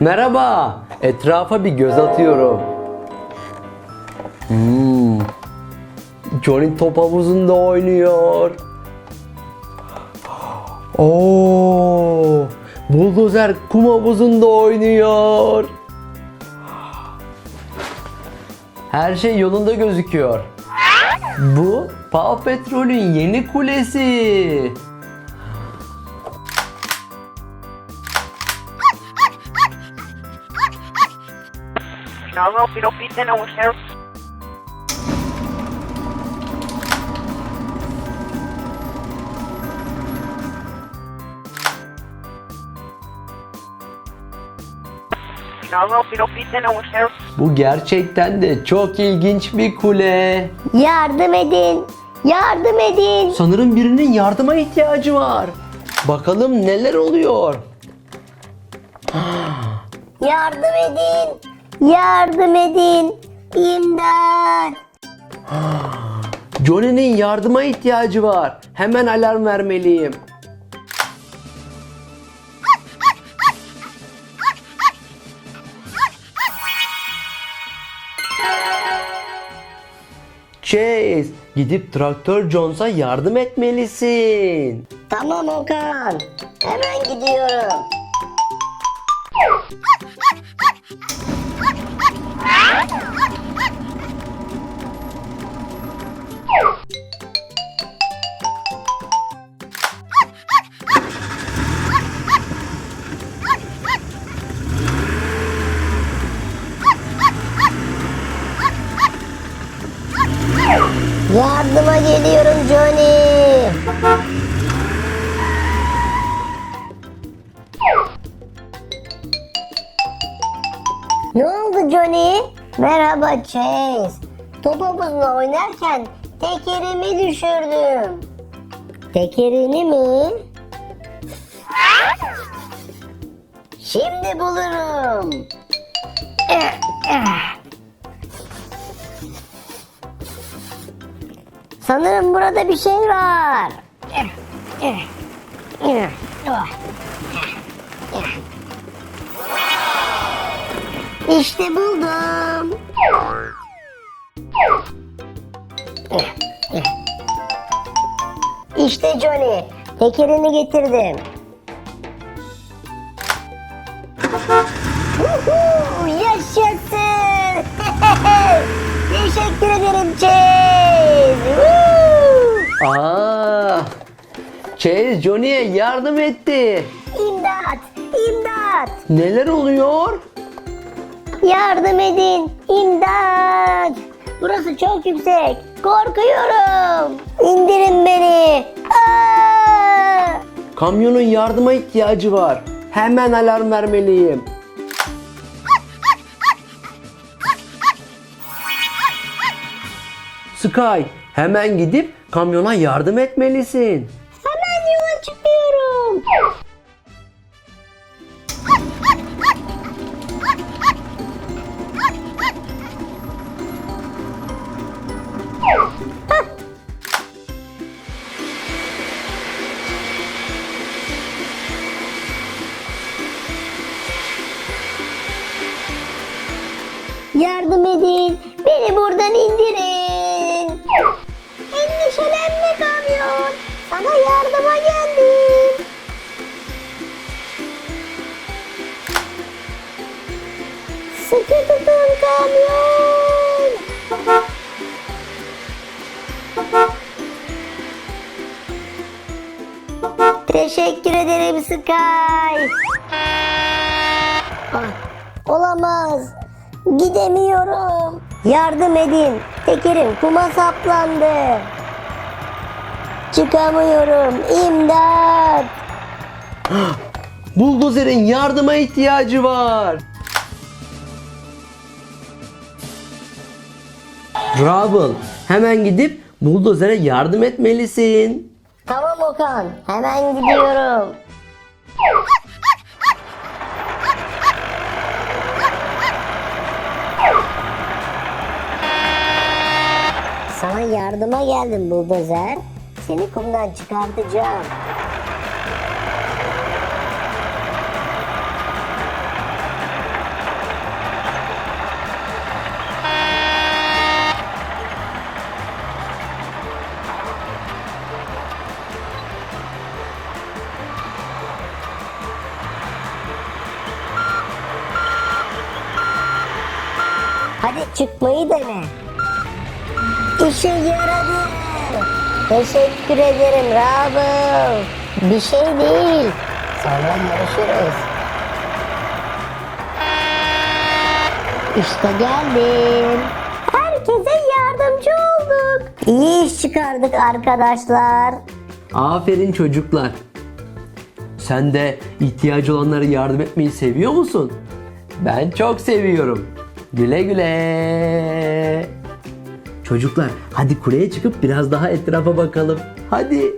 Merhaba, etrafa bir göz atıyorum. Hmm. Johnny top havuzunda oynuyor. Oo. Buldozer kum havuzunda oynuyor. Her şey yolunda gözüküyor. Bu Paw Patrol'ün yeni kulesi. No, piden a un sheriff. No, Bu gerçekten de çok ilginç bir kule. Yardım edin. Yardım edin. Sanırım birinin yardıma ihtiyacı var. Bakalım neler oluyor. Yardım edin. Yardım edin. İmdat. Johnny'nin yardıma ihtiyacı var. Hemen alarm vermeliyim. Chase, gidip Traktör Jones'a yardım etmelisin. Tamam Okan. Hemen gidiyorum. Yardıma geliyorum Johnny. Ne oldu Johnny? Merhaba Chase. Top havuzunda oynarken tekerimi düşürdüm. Tekerini mi? Şimdi bulurum. Sanırım burada bir şey var. İşte buldum. İşte Johnny. Tekerini getirdim. Chase Johnny'ye yardım etti. İmdat! İmdat! Neler oluyor? Yardım edin! İmdat! Burası çok yüksek. Korkuyorum. İndirin beni. Aa! Kamyonun yardıma ihtiyacı var. Hemen alarm vermeliyim. Sky, hemen gidip kamyona yardım etmelisin. Yardım edin. Beni buradan indirin. Endişelenme kamyon. Sana yardıma geldim. Sıkı tutun kamyon. Teşekkür ederim Sky. Ah, olamaz. Gidemiyorum. Yardım edin. Tekerim kuma saplandı. Çıkamıyorum. İmdat. Buldozer'in yardıma ihtiyacı var. Rubble, hemen gidip buldozere yardım etmelisin. Tamam Okan. Hemen gidiyorum. Yardıma geldim buldozer. Seni kumdan çıkartacağım. Hadi çıkmayı dene. İşe yaradı. Teşekkür ederim Rabıl. Bir şey değil. Sonra görüşürüz. İşte geldim. Herkese yardımcı olduk. İyi iş çıkardık arkadaşlar. Aferin çocuklar. Sen de ihtiyacı olanlara yardım etmeyi seviyor musun? Ben çok seviyorum. Güle güle. Çocuklar hadi kuleye çıkıp biraz daha etrafa bakalım. Hadi.